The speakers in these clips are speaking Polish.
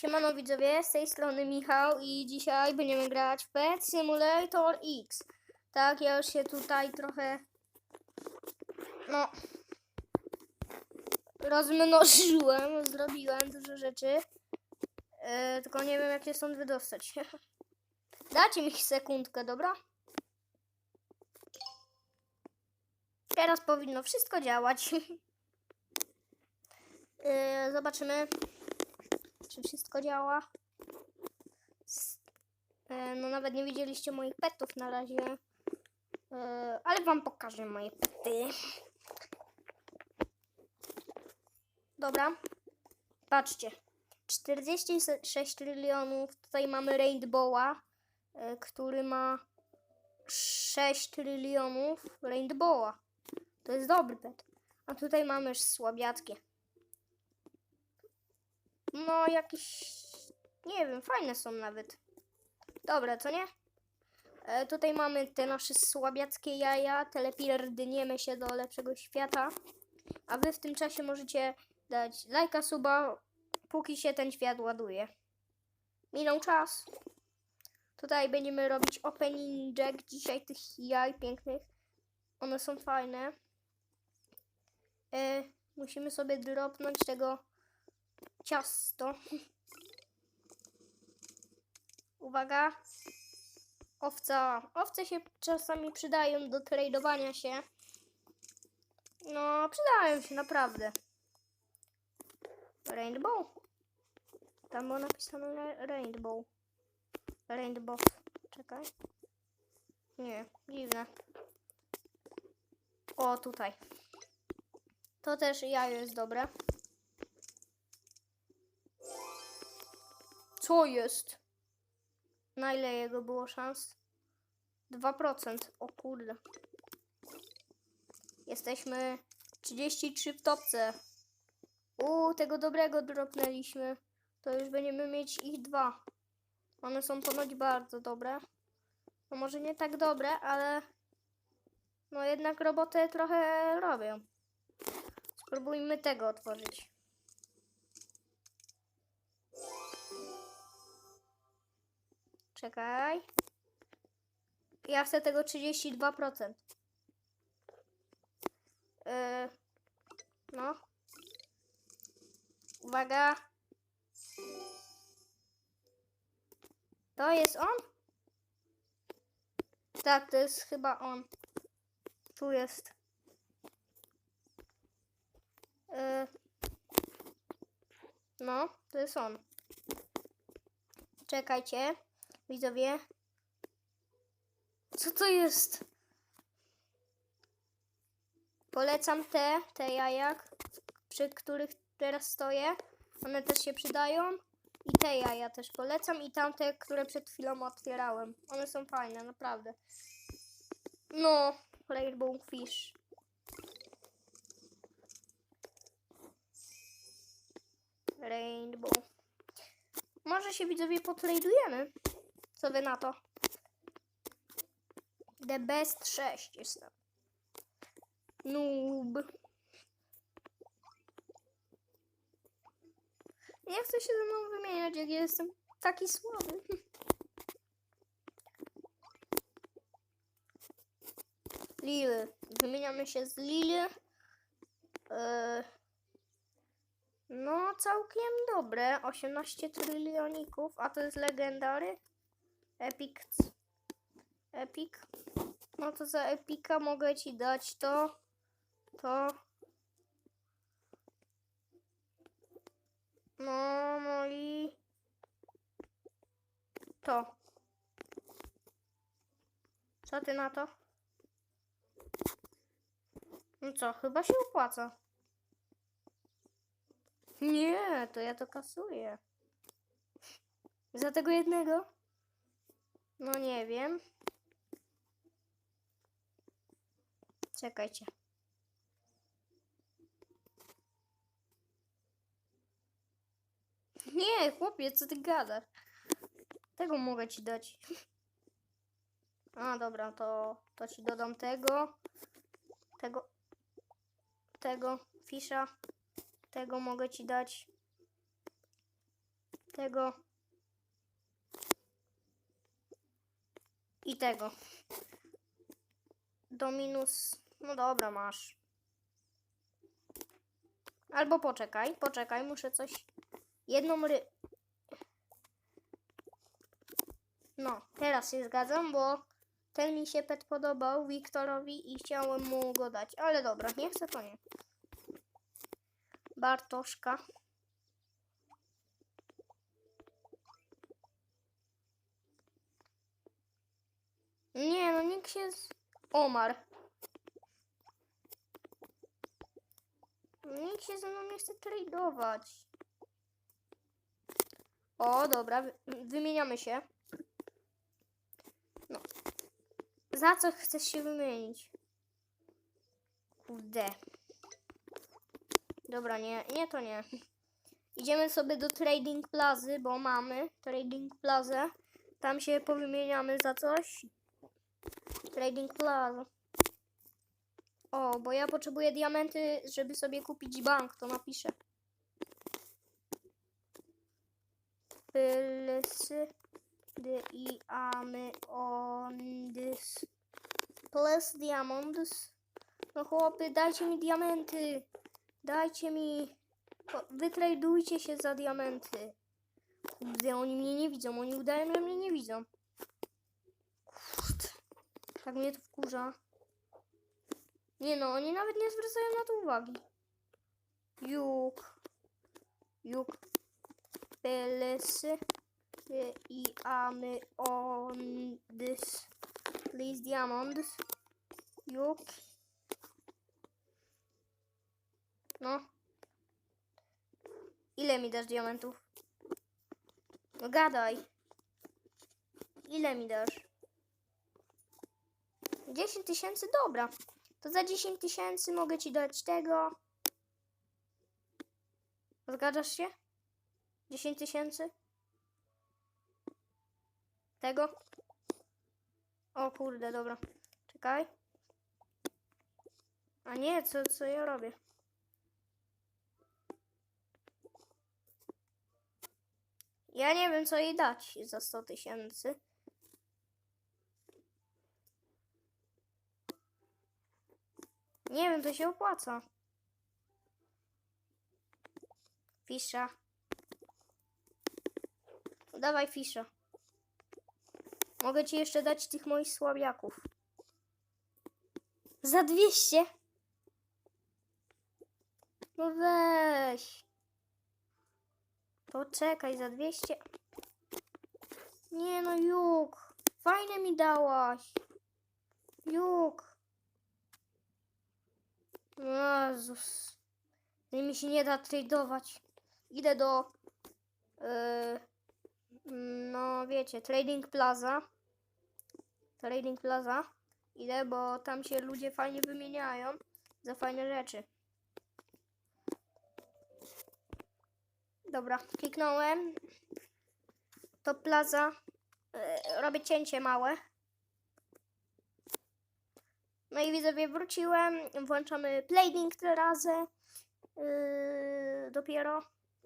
Siemano widzowie, z tej strony Michał i dzisiaj będziemy grać w Pet Simulator X. Tak, ja już się tutaj trochę, no, rozmnożyłem, zrobiłem dużo rzeczy, e, tylko nie wiem jak się stąd wydostać. Dajcie mi sekundkę, dobra? Teraz powinno wszystko działać. E, zobaczymy wszystko działa. E, No nawet nie widzieliście moich petów na razie. E, Ale wam pokażę moje pety. Dobra. Patrzcie. 46 trylionów. Tutaj mamy Rainbowa, e, który ma 6 trylionów Rainbowa. To jest dobry pet. A tutaj mamy słabiackie. No, jakieś. Nie wiem, fajne są nawet. Dobra, co nie? E, tutaj mamy te nasze słabiackie jaja. Telepierdniemy się do lepszego świata. A wy w tym czasie możecie dać lajka, suba, póki się ten świat ładuje. Minął czas. Tutaj będziemy robić opening jack dzisiaj tych jaj pięknych. One są fajne. E, musimy sobie dropnąć tego ciasto. Uwaga. Owca. Owce się czasami przydają do tradowania się. No, przydają się naprawdę. Rainbow. Tam było napisane ra- Rainbow. Rainbow. Czekaj. Nie, dziwne. O, tutaj. To też jajo jest dobre. Co jest? Na ile jego było szans? 2%. O kurde. Jesteśmy 33 w topce. U tego dobrego dropnęliśmy. To już będziemy mieć ich dwa. One są ponoć bardzo dobre. No może nie tak dobre, ale no jednak robotę trochę robią. Spróbujmy tego otworzyć. Czekaj. Ja chcę tego 32%. Yy, no. Uwaga. To jest on? Tak, to jest chyba on. Tu jest. Yy, no, to jest on. Czekajcie. Widzowie. Co to jest? Polecam te, te jaja, przy których teraz stoję. One też się przydają. I te jaja też polecam. I tamte, które przed chwilą otwierałem. One są fajne, naprawdę. No, Rainbow Fish. Rainbow. Może się widzowie potradujemy. Co wy na to? The best 6 jestem. Noob. Nie chcę się ze mną wymieniać, jak ja jestem taki słaby. Lily. Wymieniamy się z Lily. Eee, no, całkiem dobre. 18 trylioników, a to jest legendary. Epic. Epic. No to za epika mogę ci dać to. To. No, no i. To. Co ty na to? No co, chyba się opłaca. Nie, to ja to kasuję. Za tego jednego? No nie wiem. Czekajcie. Nie, chłopie, co ty gadasz? Tego mogę ci dać. A, dobra, to, to ci dodam tego. Tego. Tego fisza. Tego mogę ci dać. tego i tego. Do minus. No dobra, masz. Albo poczekaj, poczekaj, muszę coś. Jedną ry. No, teraz się zgadzam, bo ten mi się pet podobał Wiktorowi i chciałem mu go dać. Ale dobra, nie chcę to nie. Bartoszka. Nie, no nikt się z... Omar. Nikt się ze mną nie chce tradeować. O, dobra, wy- wymieniamy się. No. Za co chcesz się wymienić? Kurde. Dobra, nie, nie to nie. Idziemy sobie do Trading Plazy, bo mamy Trading Plazę. Tam się powymieniamy za coś. Trading Plaza. O, bo ja potrzebuję diamenty, żeby sobie kupić bank, to napiszę. Pylsy, this. Plus diamonds. No chłopy, dajcie mi diamenty. Dajcie mi. Wytradujcie się za diamenty. Kurde, oni mnie nie widzą, oni udają, że mnie nie widzą. Tak mnie to wkurza. Nie no, oni nawet nie zwracają na to uwagi. Juk. Juk. Pelesy. I amy on this. Please diamonds. Juk. No. Ile mi dasz diamentów? No gadaj. Ile mi dasz? 10 tysięcy? Dobra. To za 10 tysięcy mogę ci dać tego. Zgadzasz się? 10 tysięcy? Tego? O kurde, dobra. Czekaj. A nie, co, co ja robię? Ja nie wiem, co jej dać za 100 tysięcy. Nie wiem, to się opłaca. Fisza. Dawaj fisza. Mogę ci jeszcze dać tych moich słabiaków. Za 200? No weź. Poczekaj, za 200. Nie no, Juk. Fajne mi dałaś. Juk. Jezus. Z nimi się nie da tradować. Idę do. Yy, no wiecie, Trading Plaza. Trading Plaza. Idę, bo tam się ludzie fajnie wymieniają za fajne rzeczy. Dobra, kliknąłem. To plaza. Yy, robię cięcie małe. No i widzowie, wróciłem. Włączamy playding teraz. Yy, dopiero.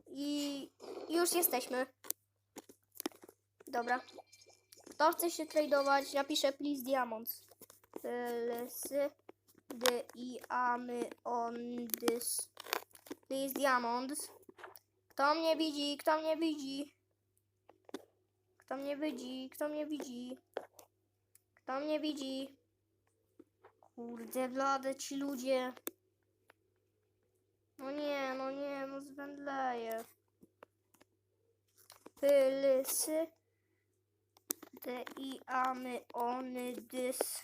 I już jesteśmy. Dobra. Kto chce się tradować, napisze please diamonds. Please the i amy on this. Please diamonds. Kto mnie widzi? Kto mnie widzi? Kto mnie widzi? Kto mnie widzi? Kto mnie widzi? Kurde, blade ci ludzie. No nie, no nie, no zwędleję. Pylsy. Te i amy ony dys.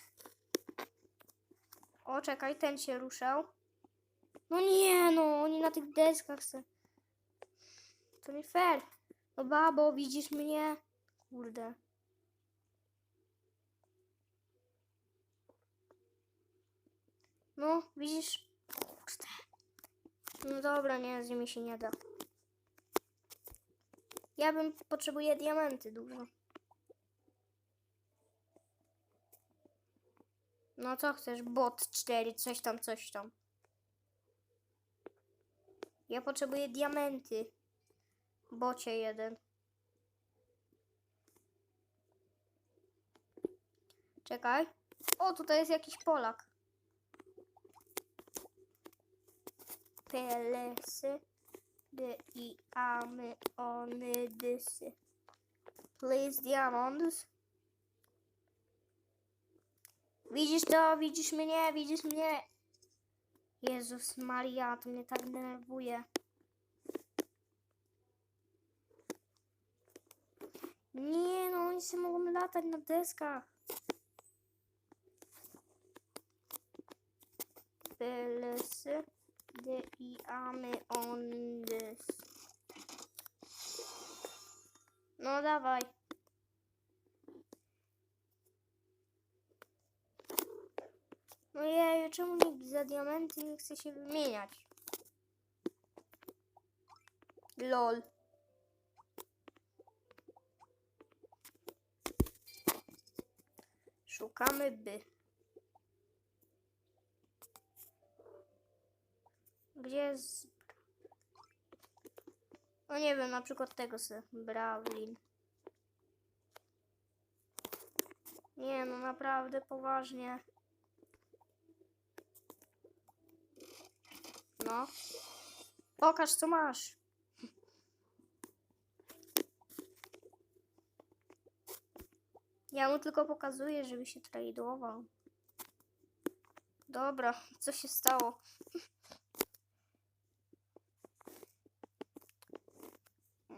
O, czekaj, ten się ruszał. No nie, no, oni na tych deskach se. To nie fair. No babo, widzisz mnie? Kurde. No, widzisz? Kurde. No dobra, nie, z nimi się nie da. Ja bym potrzebuję diamenty dużo. No co chcesz? Bot 4, coś tam, coś tam. Ja potrzebuję diamenty. Bocie jeden. Czekaj. O, tutaj jest jakiś Polak. Pelesy. Dy i amy ony dysy. Please diamonds. Widzisz to? Widzisz mnie? Widzisz mnie? Jezus Maria, to mnie tak denerwuje. Nie no, oni sobie mogą latać na deskach. Pelesy. I amy on dys. No dawaj. No jeju, czemu nikt za diamenty nie chce się wymieniać? LOL. Szukamy by. Gdzie jest... No nie wiem, na przykład tego se. Brawlin. Nie no, naprawdę poważnie. No. Pokaż co masz. Ja mu tylko pokazuję, żeby się tradował. Dobra, co się stało?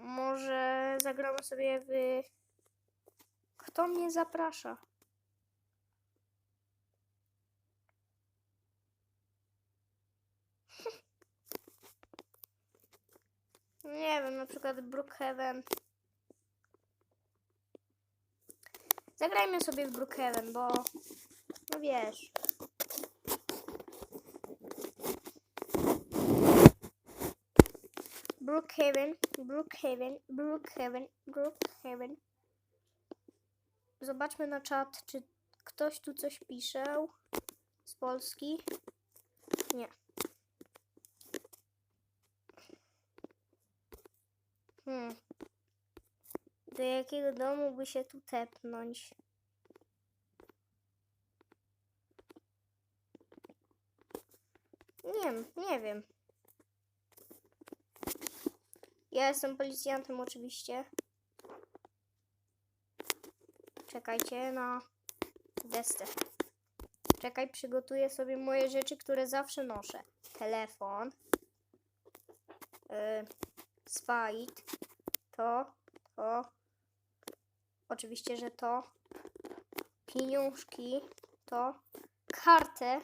Może zagramy sobie w... Kto mnie zaprasza? Nie wiem, na przykład Brookhaven. Zagrajmy sobie w Brookhaven, bo no wiesz. Brookhaven, Brookhaven, Brookhaven, Brookhaven. Zobaczmy na czat, czy ktoś tu coś pisze z Polski. Nie. Hmm. Do jakiego domu by się tu tepnąć? Nie nie wiem. Ja jestem policjantem oczywiście. Czekajcie na desce. Czekaj, przygotuję sobie moje rzeczy, które zawsze noszę. Telefon. Yy, Swite. To, to. Oczywiście, że to. Pieniążki. To. Kartę.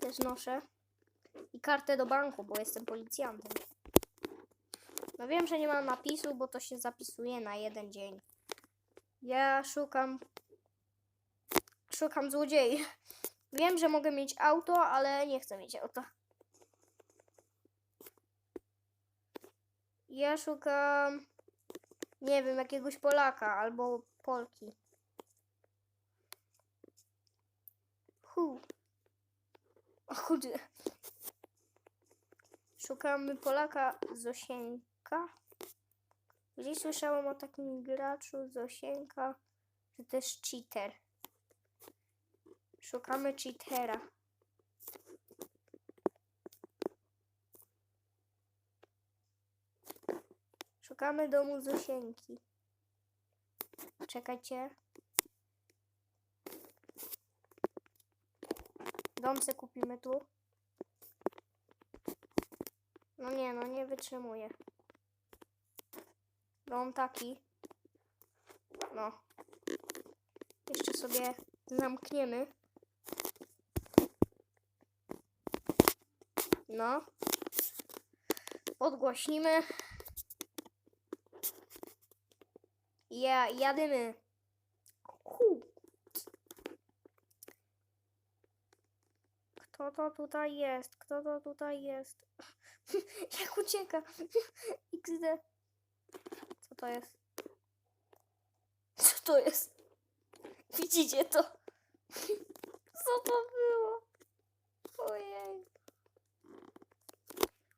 Też noszę. I kartę do banku, bo jestem policjantem. No wiem, że nie mam napisu, bo to się zapisuje na jeden dzień. Ja szukam. Szukam złodziei. Wiem, że mogę mieć auto, ale nie chcę mieć auta. Ja szukam. Nie wiem, jakiegoś Polaka albo Polki. Hu. O kurde. Szukamy Polaka Zosieńka. Gdzieś słyszałam o takim graczu Zosienka, że to jest cheater. Szukamy cheatera. Szukamy domu Zosieńki. Czekajcie. Dom se kupimy tu. No nie, no nie wytrzymuję. Dom taki. No. Jeszcze sobie zamkniemy. No. Podgłośnimy. Ja, jadymy. Kto to tutaj jest? Kto to tutaj jest? Jak ucieka? XD. To jest? Co to jest? Widzicie to? Co to było? Ojej.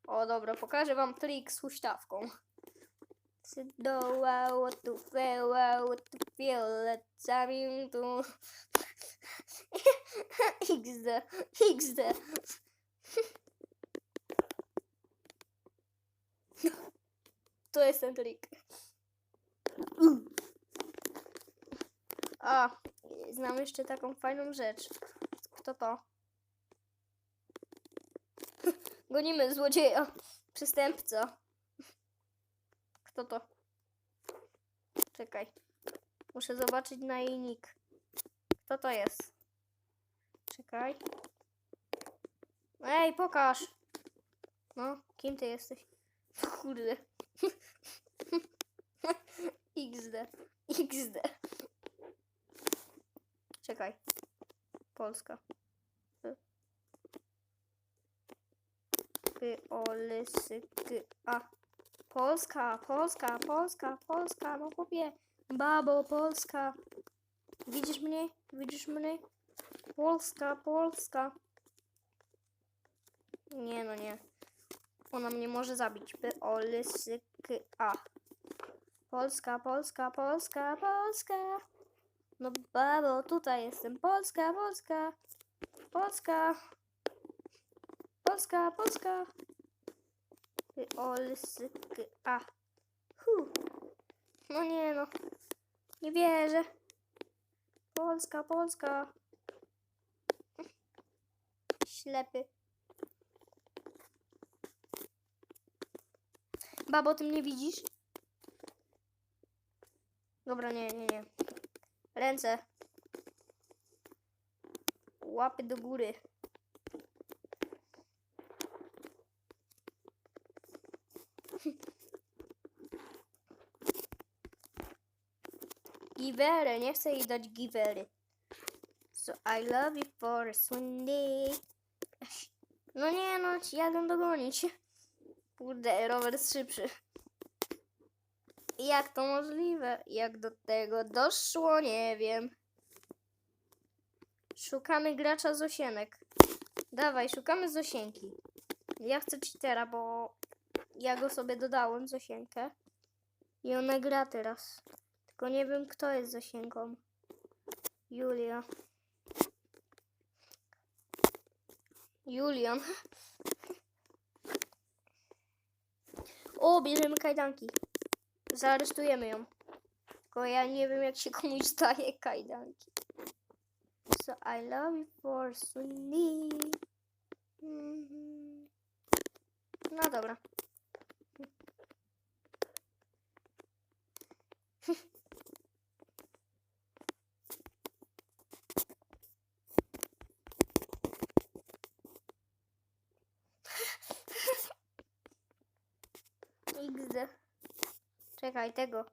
O dobra, pokażę wam trik z huśtawką. doła, tu feła, tu fioletami tu. XD, XD. To jest ten trik. A, znam jeszcze taką fajną rzecz. Kto to? Gonimy złodzieja. Przestępca. Kto to? Czekaj. Muszę zobaczyć na jej nick. Kto to jest? Czekaj. Ej, pokaż. No, kim ty jesteś? Kurde. XD. XD. Czekaj. Polska. P. P o lysy g a. Polska, Polska, Polska, Polska, no chłopie. Babo, Polska. Widzisz mnie? Widzisz mnie? Polska, Polska. Nie, no nie. Ona mnie może zabić. P o lysy g a. Polska, Polska, Polska, Polska. No babo, tutaj jestem. Polska, Polska. Polska. Polska, Polska. Olsyk. A. Hu. No nie no. Nie wierzę. Polska, Polska. Ślepy. Babo, ty mnie widzisz? Dobra, nie, nie, nie. Ręce. Łapy do góry. Givery, nie chcę jej dać givery. So I love you for Sunday. No nie no, jadę dogonić. Kurde, rower jest szybszy. Jak to możliwe? Jak do tego doszło? Nie wiem. Szukamy gracza z osienek. Dawaj, szukamy z osienki. Ja chcę cheatera, bo ja go sobie dodałem z osienkę. I ona gra teraz. Tylko nie wiem, kto jest z osienką. Julia. Julian. O, bierzemy kajdanki. Zaaresztujemy ją. Tylko ja nie wiem, jak się komuś daje kajdanki. So I love you for Sunday. Mhm. No dobra. XD. Czekaj, tego.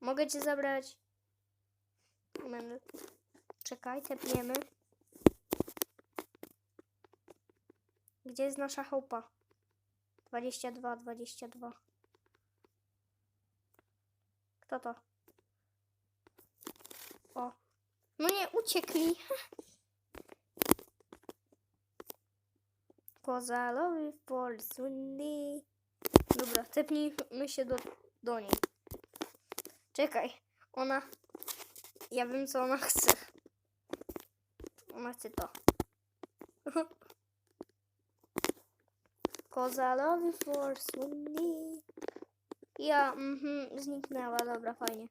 Mogę cię zabrać. Czekaj, tepniemy. Gdzie jest nasza chałupa? 22, 22. Kto to? O. No nie, uciekli. Kozalowy for Sunday. Dobra, tepnijmy się do, do niej. Czekaj, ona... Ja wiem, co ona chce. Ona chce to. Kozalowy for Sunday. Ja, mhm, zniknęła, dobra, fajnie.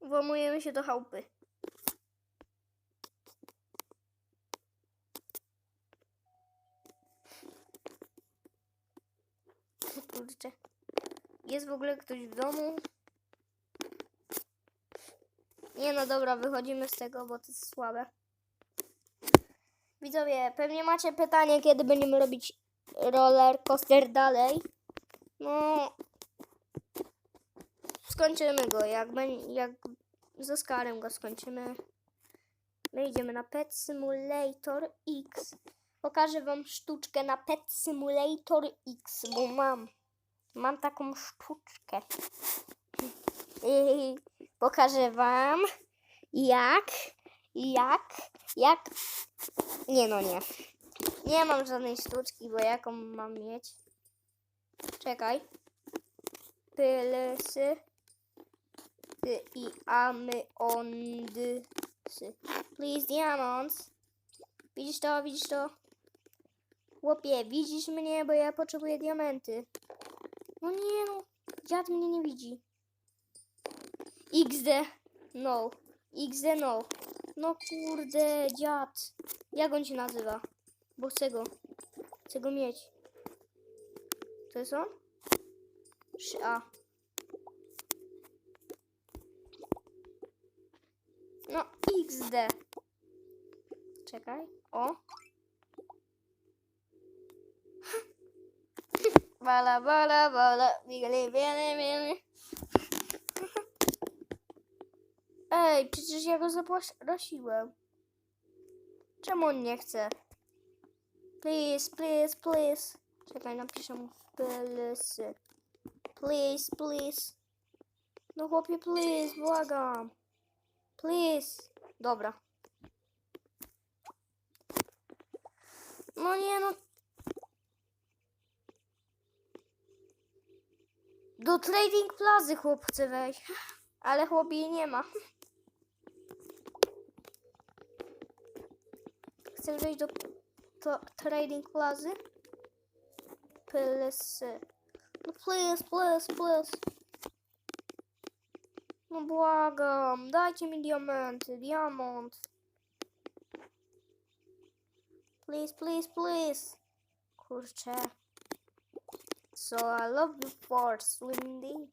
Włamujemy się do chałupy. Kurczę. Jest w ogóle ktoś w domu? Nie no dobra, wychodzimy z tego, bo to jest słabe. Widzowie, pewnie macie pytanie, kiedy będziemy robić roller coaster dalej. No, skończymy go, jak, jak z Oskarem go skończymy. My idziemy na Pet Simulator X. Pokażę wam sztuczkę na Pet Simulator X, bo mam. Mam taką sztuczkę. I pokażę wam jak, jak, jak Nie no, nie. Nie mam żadnej sztuczki, bo jaką mam mieć? Czekaj. Pylsy. I amy ondysy. Please, diamonds. Widzisz to, widzisz to? Chłopie, widzisz mnie, bo ja potrzebuję diamenty. No nie no, dziad mnie nie widzi. XD, no. XD, no. No kurde, dziad. Jak on się nazywa? Bo chcę go. Chcę go mieć. To jest on? 3A. No, XD. Czekaj. O. Bala, bala, bala. Biegli, biegli, biegli. Ej, przecież ja go zaprosiłem. Czemu on nie chce? Please, please, please. Czekaj, napiszę mu please. Please, please. No chłopie, please, błagam. Please. Dobra. No nie no. Do Trading Plazy chłop chce wejść. Ale chłop jej nie ma. Chcesz wejść do Trading Plazy? Please. No please, please, please. No błagam, dajcie mi diamenty, diamont. Please, please, please. Kurczę. So I love you for Swindy.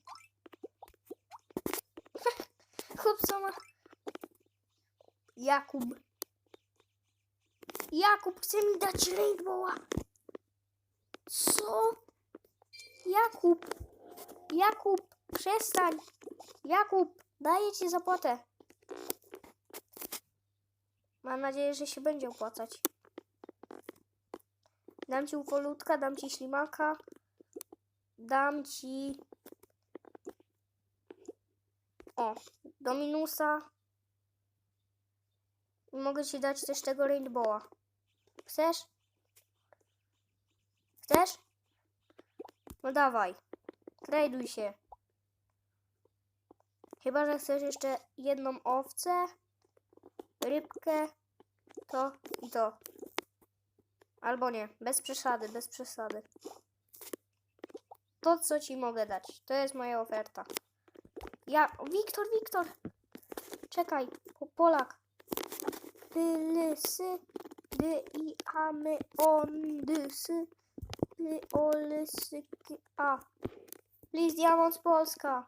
Chłop. Jakub. Jakub chce mi dać rainbowa. Co? Jakub. Jakub, przestań. Jakub, daję ci zapłatę. Mam nadzieję, że się będzie opłacać. Dam ci ukolutka, dam ci ślimaka. Dam ci... O, do minusa. Mogę ci dać też tego rainbowa. Chcesz? Chcesz? No dawaj. Traduj się. Chyba, że chcesz jeszcze jedną owcę, rybkę, to i to. Albo nie, bez przesady, bez przesady. To, co ci mogę dać, to jest moja oferta. Ja, Wiktor, Wiktor! Czekaj, po, Polak. Pylysy, dy i amy ondysy, dy olysy, a. Please, Diamond z Polska.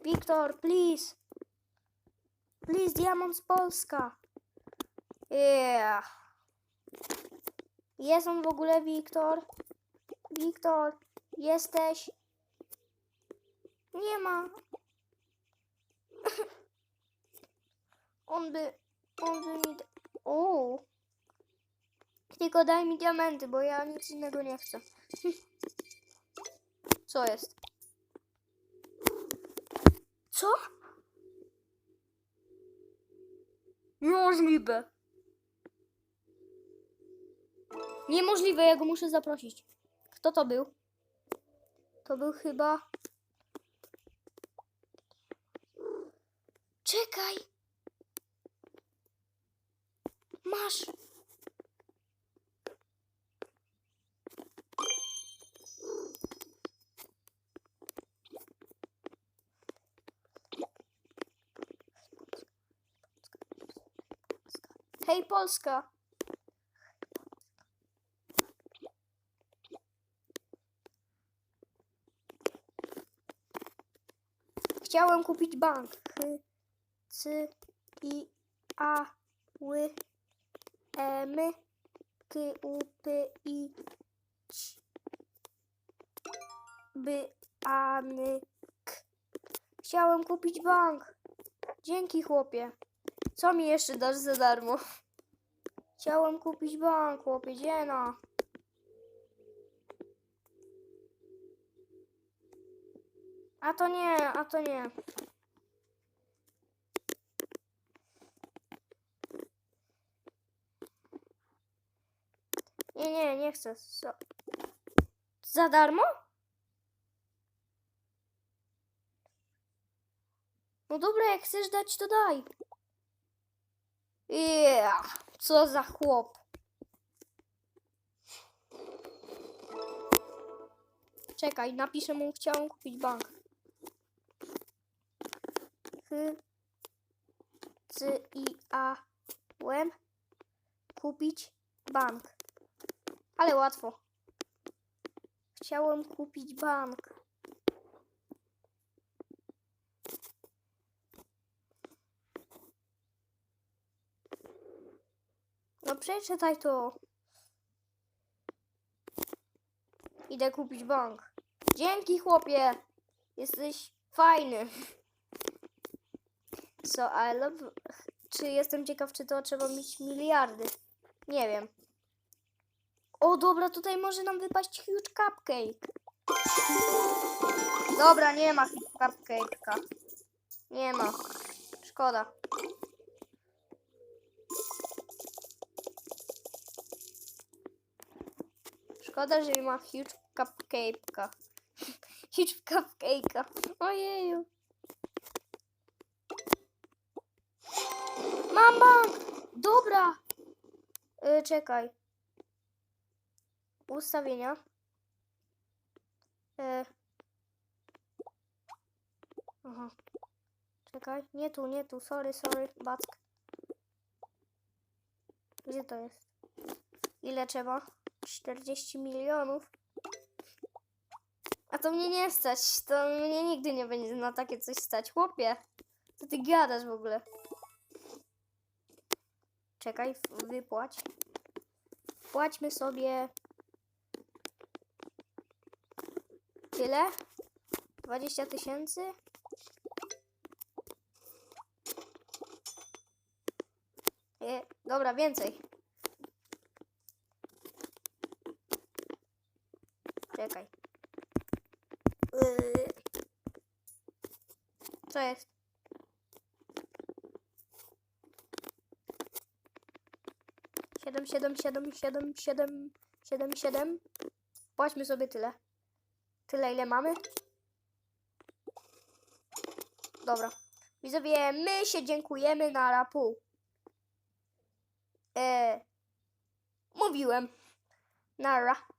Wiktor, please. Please, Diamond z Polska. Yeah. Jest on w ogóle Wiktor? Wiktor, jesteś? Nie ma. On by, on by mi... O. Tylko daj mi diamenty, bo ja nic innego nie chcę. Co jest? Co? Niemożliwe. Niemożliwe, ja go muszę zaprosić. Kto to był? To był chyba. Czekaj! Masz! Hej Polska! Chciałem kupić bank. C, i, a, ły, e, my, k, u, p, i, c, by, a, n, k. Chciałem kupić bank. Dzięki chłopie. Co mi jeszcze dasz za darmo? Chciałem kupić bank, chłopie, dziena. A to nie, a to nie. Nie, nie, nie chcę. So... Za darmo? No dobra, jak chcesz dać, to daj. Yeah, co za chłop. Czekaj, napiszę mu, chciałem kupić bank. C, i, a, łem, kupić bank. Ale łatwo. Chciałem kupić bank. No przeczytaj to. Idę kupić bank. Dzięki chłopie. Jesteś fajny. I love... Czy jestem ciekaw, czy to trzeba mieć miliardy? Nie wiem. O, dobra, tutaj może nam wypaść huge cupcake. Dobra, nie ma cupcake'a. Nie ma. Szkoda. Szkoda, że nie ma huge cupcake'a. Huge cupcake'a. Ojeju. Mama! Dobra! Y, czekaj. Ustawienia. Y. Aha. Czekaj. Nie tu, nie tu. Sorry, sorry. Back. Gdzie to jest? Ile trzeba? 40 milionów. A to mnie nie stać. To mnie nigdy nie będzie na takie coś stać. Chłopie, co ty gadasz w ogóle? Czekaj, wypłać. Płaćmy sobie tyle. 20 tysięcy. E, Dobra, więcej. Czekaj. Yy. Co jest? Siedem, siedem, siedem, siedem, siedem, siedem, siedem. Płaćmy sobie tyle. Tyle, ile mamy. Dobra. Widzowie, my się dziękujemy na rapu. E, mówiłem. Nara.